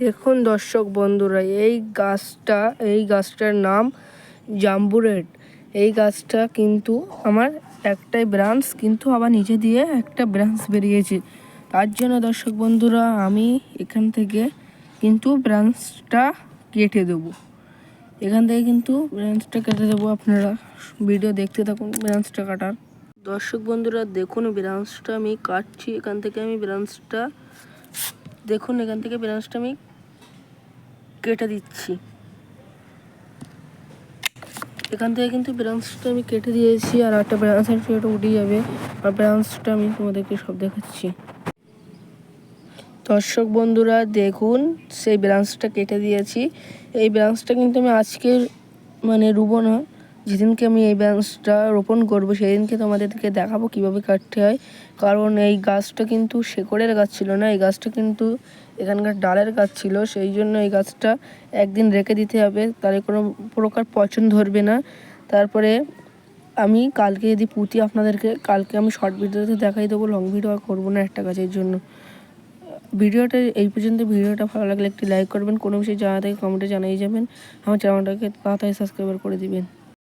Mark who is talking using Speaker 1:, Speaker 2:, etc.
Speaker 1: দেখুন দর্শক বন্ধুরা, এই গাছটা, এই গাছটার নাম জাম্বুরেট। এই গাছটা কিন্তু আমার একটাই ব্রাঞ্চ কিন্তু আবার নিচে দিয়ে একটা ব্রাঞ্চ বেরিয়েছে। তার জন্য দর্শক বন্ধুরা, আমি এখান থেকে কিন্তু ব্রাঞ্চটা কেটে দেবো। এখান থেকে কিন্তু ব্রাঞ্চটা কেটে দেবো আপনারা। ভিডিও দেখতে থাকুন ব্রাঞ্চটা কাটার। দর্শক বন্ধুরা, দেখুন ব্রাঞ্চটা আমি কাটছি। এখান থেকে আমি ব্রাঞ্চটা দেখুন, এখান থেকে ব্রাঞ্চটা আমি কেটে দিচ্ছি। এখান থেকে কিন্তু ব্রাঞ্চটা আমি কেটে দিয়েছি আর একটা ব্রাঞ্চ আছে ওটা উঠে যাবে। আর ব্রাঞ্চটা আমি তোমাদেরকে সব দেখাচ্ছি। দর্শক বন্ধুরা, দেখুন, সেই ব্রাঞ্চটা কেটে দিয়েছি। এই ব্রাঞ্চটা কিন্তু আমি আজকের মানে রুবো না। যেদিনকে আমি এই ব্রাঞ্চটা রোপণ করব, সেদিনকে তোমাদেরকে দেখাবো কীভাবে কাটতে হয়। কারণ এই গাছটা কিন্তু শেকড়ের গাছ ছিল না, এই গাছটা কিন্তু এখানকার ডালের গাছ ছিল। সেই জন্য এই গাছটা একদিন রেখে দিতে হবে, তাহলে কোনো প্রকার পচন ধরবে না। তারপরে আমি কালকে যদি পুঁতি আপনাদেরকে, কালকে আমি শর্ট ভিডিওতে দেখাই দেবো লং ভিডিও আর করব না একটা গাছের জন্য। ভিডিওটা এই পর্যন্ত, ভিডিওটা ভালো লাগলে একটি লাইক করবেন। কোনো বিষয়ে জানা থাকে কমেন্টে জানিয়ে যাবেন। আমার চ্যানেলটাকে তাড়াতাড়ি সাবস্ক্রাইবার করে দিবেন।